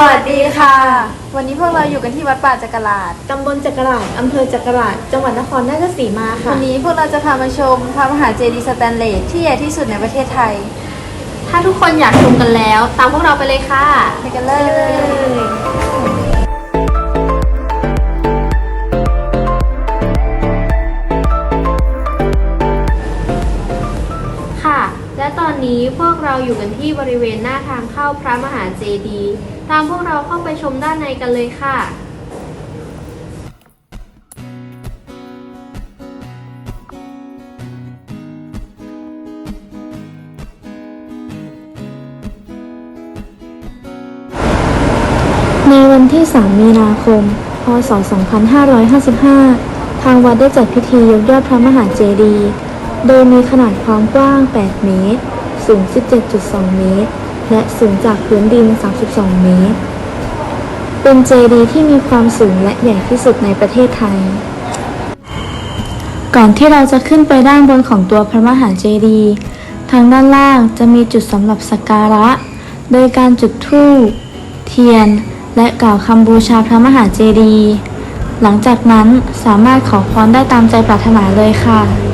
วัสดีค่ะ วันนี้พวกเราอยู่กันที่วัดป่าจักราชตำบลจักราชอำเภอจักราชจังหวัดนครราชสีมาค่ะวันนี้พวกเราจะพามาชมพระมหาเจดีย์สแตนเลสที่ใหญ่ที่สุดในประเทศไทย ถ้าทุกคนอยากชมกันแล้ว ตามพวกเราไปเลยค่ะไปกันเลยค่ะและตอนนี้พวกเราอยู่กันที่บริเวณหน้าทางเข้าพระมหาเจดีย์ ตามพวกเราเข้าไปชมด้านในกันเลยค่ะ ในวันที่ 3 มีนาคม พศ 2555 ทางวัดได้จัดพิธียกยอดพระมหาเจดีย์ โดยมีขนาดความกว้าง 8 เมตร สูง 17.2 เมตร และสูงจากพื้นดิน 32 เมตร เป็นเจดีย์ที่มีความสูงและใหญ่ที่สุดในประเทศไทย ก่อนที่เราจะขึ้นไปด้านบนของตัวพระมหาเจดีย์ทางด้านล่างจะมีจุดสำหรับสักการะ โดยการจุดธูปเทียน และกล่าวคำบูชาพระมหาเจดีย์หลังจากนั้นสามารถขอพรได้ตามใจปรารถนาเลยค่ะ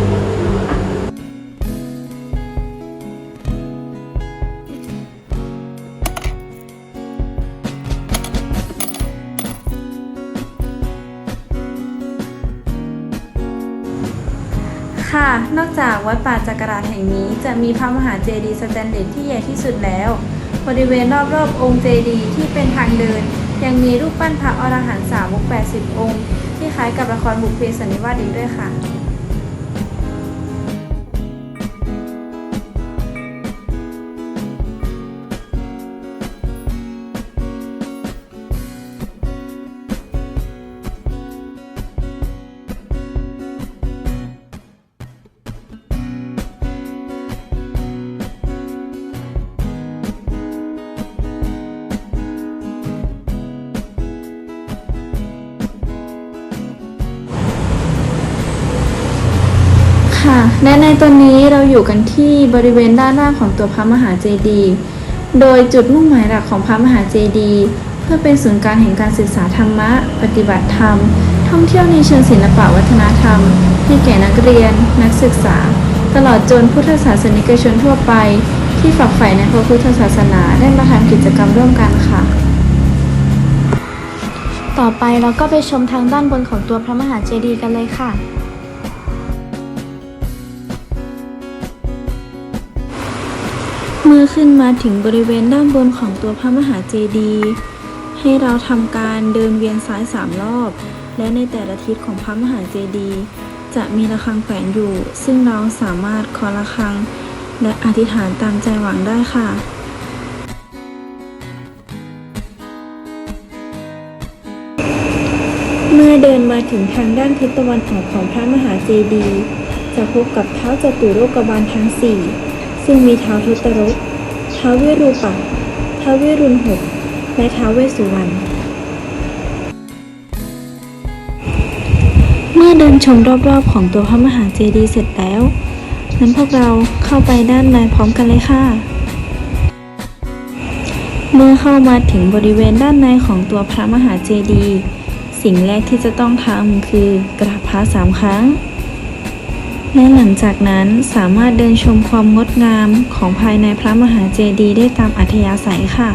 ค่ะ นอกจากวัดป่าจักราชแห่งนี้จะมีพระมหาเจดีย์สแตนเลสที่ใหญ่ที่สุดแล้ว บริเวณรอบๆองค์เจดีย์ที่เป็นทางเดิน ยังมีรูปปั้นพระอรหันต์สาวก80 องค์ ที่คล้ายกับละครบุพเพสันนิวาสอีกด้วยค่ะ ค่ะและในตอนนี้เราอยู่กันที่บริเวณด้านล่างของตัวพระมหาเจดีย์โดยจุดมุ่งหมายหลักของพระมหาเจดีย์เพื่อเป็นศูนย์กลารแห่งการศึกษาธรรมะ ปฏิบัติธรรม ท่องเที่ยวในเชิงศิลปะวัฒนธรรมให้แก่นักเรียน นักศึกษา ตลอดจนพุทธศาสนิกชนทั่วไป ที่ฝักใฝ่ในพระพุทธศาสนาได้มาทำกิจกรรมร่วมกันค่ะ ต่อไปเราก็ไปชมทางด้านบนของตัวพระมหาเจดีย์กันเลยค่ะ เมื่อขึ้นมาถึงบริเวณด้านบนของตัวพระมหาเจดีย์ให้เราทำการเดินเวียนซ้ายสามรอบ และในแต่ละทิศของพระมหาเจดีย์จะมีระฆังแขวนอยู่ ซึ่งเราสามารถเคอระฆัง และอธิษฐานตามใจหวังได้ค่ะเมื่อเดินมาถึงทางด้านทิศตะวันออกของพระมหาเจดีย์จะพบกับเท้าจตุโลกบาลทั้งสี่ ซึ่งมีเท้าทุตรกเท้าเวรูปักษ์เท้าเวรุณหกและเท้าเวสุวรรณ เมื่อเดินชมรอบๆของตัวพระมหาเจดีย์เสร็จแล้วนั้นพวกเราเข้าไปด้านในพร้อมกันเลยค่ะ เมื่อเข้ามาถึงบริเวณด้านในของตัวพระมหาเจดีย์สิ่งแรกที่จะต้องทำคือ กราบพระสามครั้ง และหลังจากนั้นสามารถเดินชมความงดงามของภายในพระมหาเจดีย์ได้ตามอัธยาศัยค่ะ